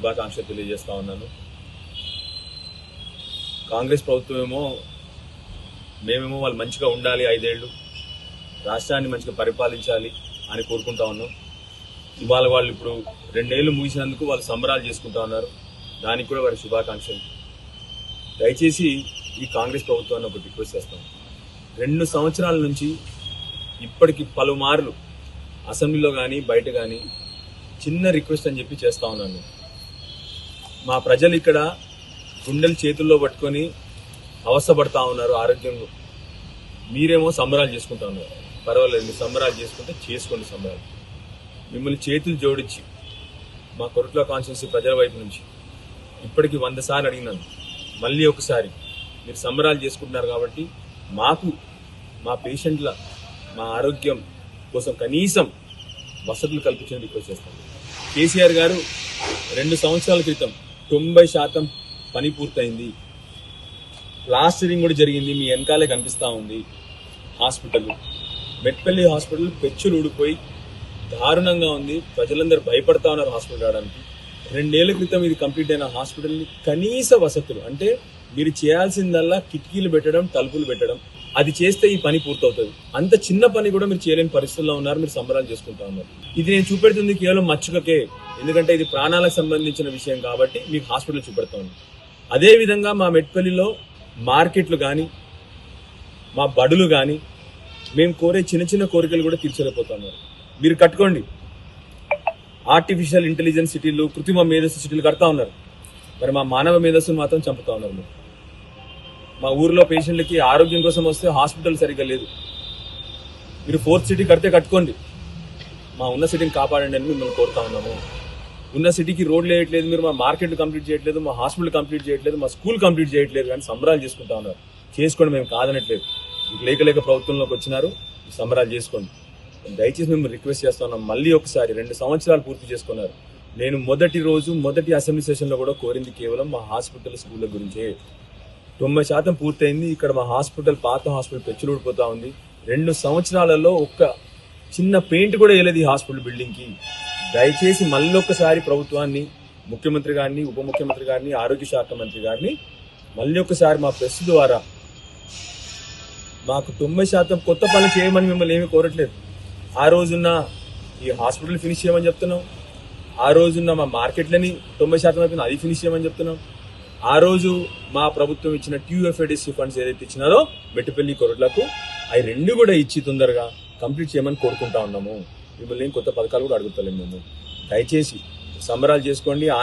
శుభాకాంక్షలు తెలియజేస్తా ఉన్నాను. కాంగ్రెస్ ప్రభుత్వం ఏమో మేమేమో వాళ్ళు మంచిగా ఉండాలి ఐదేళ్ళు రాష్ట్రాన్ని మంచిగా పరిపాలించాలి అని కోరుకుంటా ఉన్నాం. ఇవాళ వాళ్ళు ఇప్పుడు రెండేళ్ళు ముగిసినందుకు వాళ్ళు సంబరాలు చేసుకుంటా ఉన్నారు. దానికి కూడా వారి శుభాకాంక్షలు. దయచేసి ఈ కాంగ్రెస్ ప్రభుత్వాన్ని ఒకటి రిక్వెస్ట్ చేస్తాం రెండు సంవత్సరాల నుంచి ఇప్పటికి పలుమార్లు అసెంబ్లీలో కానీ బయట కానీ చిన్న రిక్వెస్ట్ అని చెప్పి చేస్తా ఉన్నాను. మా ప్రజలు ఇక్కడ గుండెలు చేతుల్లో పట్టుకొని అవస్థపడతా ఉన్నారు ఆరోగ్యంలో. మీరేమో సంబరాలు చేసుకుంటా ఉన్నారు. పర్వాలేదు మీరు సంబరాలు చేసుకుంటే చేసుకోండి సంబరాలు. మిమ్మల్ని చేతులు జోడించి మా కొరట్లో కాన్స్టిట్యూన్సీ ప్రజల వైపు నుంచి ఇప్పటికి వంద సార్లు అడిగినాను. మళ్ళీ ఒకసారి మీరు సంబరాలు చేసుకుంటున్నారు కాబట్టి మాకు మా పేషెంట్ల మా ఆరోగ్యం కోసం కనీసం వసతులు కల్పించడం రిక్వెస్ట్ చేస్తాం కేసీఆర్ గారు రెండు సంవత్సరాల క్రితం తొంభై శాతం పని పూర్తయింది. ప్లాస్టరింగ్ కూడా జరిగింది. మీ వెనకాలే కనిపిస్తూ ఉంది. హాస్పిటల్ మెట్పల్లి హాస్పిటల్ పెచ్చులు ఊడిపోయి దారుణంగా ఉంది. ప్రజలందరూ భయపడతా ఉన్నారు హాస్పిటల్ రావడానికి. రెండేళ్ళ క్రితం ఇది కంప్లీట్ అయిన హాస్పిటల్ని కనీస వసతులు అంటే మీరు చేయాల్సిందల్లా కిటికీలు పెట్టడం తలుపులు పెట్టడం అది చేస్తే ఈ పని పూర్తవుతుంది. అంత చిన్న పని కూడా మీరు చేయలేని పరిస్థితుల్లో ఉన్నారు. మీరు సంబరాలు చేసుకుంటా ఉన్నారు. ఇది నేను చూపెడుతుంది కేవలం మచ్చుకకే. ఎందుకంటే ఇది ప్రాణాలకు సంబంధించిన విషయం కాబట్టి మీకు హాస్పిటల్ చూపెడతాను అదేవిధంగా మా మెట్పల్లిలో మార్కెట్లు కానీ మా బడులు కానీ మేము కోరే చిన్న చిన్న కోరికలు కూడా తీర్చలేకపోతున్నారు. మీరు కట్టుకోండి. ఆర్టిఫిషియల్ ఇంటెలిజెన్స్ సిటీలు కృత్రిమ మేధస్సు సిటీలు కడతా ఉన్నారు. మరి మా మానవ మేధస్సును మాత్రం చంపుతా ఉన్నారు మీరు. మా ఊర్లో పేషెంట్లకి ఆరోగ్యం కోసం వస్తే హాస్పిటల్ సరిగ్గా లేదు. మీరు ఫోర్త్ సిటీ కడితే కట్టుకోండి. మా ఉన్న సిటీని కాపాడండి అని మిమ్మల్ని కోరుతా ఉన్నాము. ఉన్న సిటీకి రోడ్లు వేయట్లేదు మీరు మా మార్కెట్ కంప్లీట్ చేయట్లేదు మా హాస్పిటల్ కంప్లీట్ చేయట్లేదు మా స్కూల్ కంప్లీట్ చేయట్లేదు కానీ సంబరాలు చేసుకుంటా ఉన్నారు. చేసుకోండి మేము కాదనట్లేదు. లేక లేక ప్రభుత్వంలోకి వచ్చినారు సంబరాలు చేసుకోండి. దయచేసి మేము రిక్వెస్ట్ చేస్తున్నాం మళ్ళీ ఒకసారి రెండు సంవత్సరాలు పూర్తి చేసుకున్నారు. నేను మొదటి రోజు మొదటి అసెంబ్లీ సెషన్లో కూడా కోరింది కేవలం మా హాస్పిటల్ స్కూళ్ళ గురించే. తొంభై శాతం పూర్తయింది ఇక్కడ మా హాస్పిటల్ పాత హాస్పిటల్ పెచ్చులూడిపోతా ఉంది. రెండు సంవత్సరాలలో ఒక్క చిన్న పెయింట్ కూడా వేయలేదు ఈ హాస్పిటల్ బిల్డింగ్కి. దయచేసి మళ్ళీ ఒక్కసారి ప్రభుత్వాన్ని ముఖ్యమంత్రి గారిని ఉప ముఖ్యమంత్రి గారిని ఆరోగ్య శాఖ మంత్రి గారిని మళ్ళీ ఒక్కసారి మా ప్రెస్ ద్వారా మాకు తొంభై శాతం కొత్త పనులు చేయమని మిమ్మల్ని ఏమీ కోరట్లేదు. ఆ రోజున్న ఈ హాస్పిటల్ ఫినిష్ చేయమని చెప్తున్నాం. ఆ రోజున్న మా మార్కెట్లని తొంభై శాతం అయిపోయింది అది ఫినిష్ చేయమని చెప్తున్నాం. ఆ రోజు మా ప్రభుత్వం ఇచ్చిన ట్యూఎఫ్ఐడిసి ఫండ్స్ ఏదైతే ఇచ్చినారో మెట్టుపల్లి కొరట్లకు అవి రెండు కూడా ఇచ్చి తొందరగా కంప్లీట్ చేయమని కోరుకుంటా ఉన్నాము. మిమ్మల్ని కొత్త పథకాలు కూడా అడుగుతలేము మేము. దయచేసి సంబరాలు చేసుకోండి ఆనంద